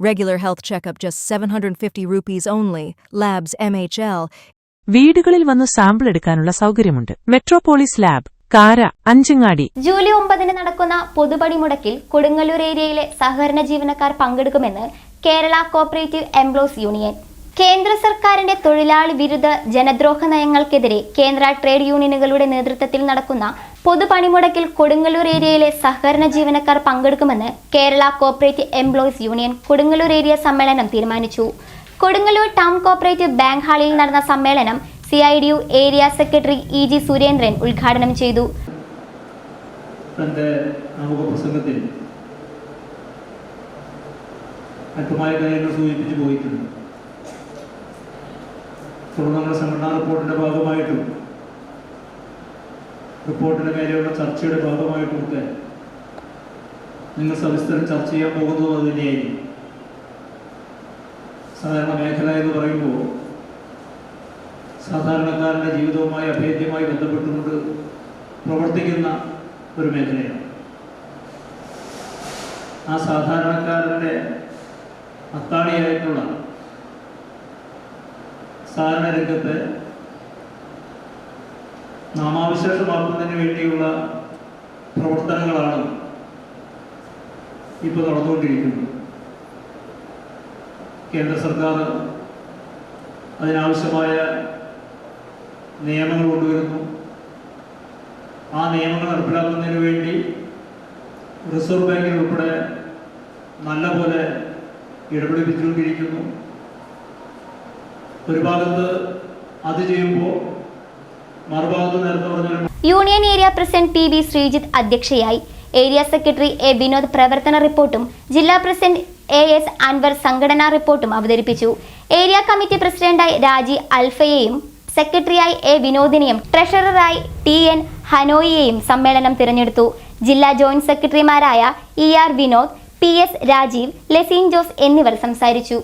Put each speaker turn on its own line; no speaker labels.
Regular health checkup just 750 rupees only. Labs MHL.
വീടുകളിൽ വന്ന് sample എടുക്കാനുള്ള സൗകര്യമുണ്ട് മെട്രോപോളിസ് ലാബ് കാര അഞ്ചങ്ങാടി
ജൂലൈ ഒമ്പതിന് നടക്കുന്ന പൊതുപണിമുടക്കിൽ കൊടുങ്ങല്ലൂർ ഏരിയയിലെ സഹകരണ ജീവനക്കാർ പങ്കെടുക്കുമെന്ന് കേരള കോപ്പറേറ്റീവ് എംപ്ലോയീസ് യൂണിയൻ കേന്ദ്ര സർക്കാരിന്റെ തൊഴിലാളി വിരുദ്ധ ജനദ്രോഹ നയങ്ങൾക്കെതിരെ കേന്ദ്ര ട്രേഡ് യൂണിയനുകളുടെ നേതൃത്വത്തിൽ നടക്കുന്ന പൊതുപണിമുടക്കിൽ കൊടുങ്ങല്ലൂർ ഏരിയയിലെ സഹകരണ ജീവനക്കാർ പങ്കെടുക്കുമെന്ന് Kerala cooperative employees union Kodungallur area സമ്മേളനം തീരുമാനിച്ചു. കൊടുങ്ങല്ലൂർ ടൗൺ കോപ്പറേറ്റീവ് ബാങ്ക് ഹാളിൽ നടന്ന സമ്മേളനം C I D U area secretary E G Surendran ഉദ്ഘാടനം ചെയ്തു.
പ്രസംഗത്തിൽ സൂചിപ്പിച്ചു പോയിട്ടുണ്ട്. നമ്മുടെ സംഘടനാ റിപ്പോർട്ടിന്റെ ഭാഗമായിട്ടും റിപ്പോർട്ടിന് മേലെയുള്ള ചർച്ചയുടെ ഭാഗമായിട്ടും ഒക്കെ നിങ്ങൾ സവിസ്തരം ചർച്ച ചെയ്യാൻ പോകുന്നത് അത് തന്നെയായിരിക്കും. സാധാരണ മേഖല എന്ന് പറയുമ്പോൾ സാധാരണക്കാരന്റെ ജീവിതവുമായി അഭേദ്യമായി ബന്ധപ്പെട്ടുകൊണ്ട് പ്രവർത്തിക്കുന്ന ഒരു മേഖലയാണ്. ആ സാധാരണക്കാരന്റെ അത്താണിയായിട്ടുള്ള സാധാരണ രംഗത്ത് നാമാവിശേഷമാക്കുന്നതിന് വേണ്ടിയുള്ള പ്രവർത്തനങ്ങളാണ് ഇപ്പോൾ നടന്നുകൊണ്ടിരിക്കുന്നത്. കേന്ദ്ര സർക്കാർ അതിനാവശ്യമായ നിയമങ്ങൾ കൊണ്ടുവരുന്നു. ആ നിയമങ്ങൾ നടപ്പിലാക്കുന്നതിന് വേണ്ടി റിസർവ് ബാങ്കിൽ ഉൾപ്പെടെ നല്ലപോലെ ഇടപെടിപ്പിച്ചുകൊണ്ടിരിക്കുന്നു ഒരു ഭാഗത്ത് അത് ചെയ്യുമ്പോൾ മറുഭാഗത്ത് നേരത്തെ പറഞ്ഞ
union area president P B Sreejith അധ്യക്ഷയായി. ഏരിയ സെക്രട്ടറി എ വിനോദ് പ്രവർത്തന റിപ്പോർട്ടും ജില്ലാ പ്രസിഡന്റ് എ എസ് അൻവർ സംഘടനാ റിപ്പോർട്ടും അവതരിപ്പിച്ചു. ഏരിയ കമ്മിറ്റി പ്രസിഡന്റായി രാജി അൽഫയെയും സെക്രട്ടറിയായി എ വിനോദിനെയും ട്രഷററായി ടി എൻ ഹനോയിയെയും സമ്മേളനം തിരഞ്ഞെടുത്തു. ജില്ലാ ജോയിന്റ് സെക്രട്ടറിമാരായ E R Vinod P S Rajeev Leseen Jose എന്നിവർ സംസാരിച്ചു.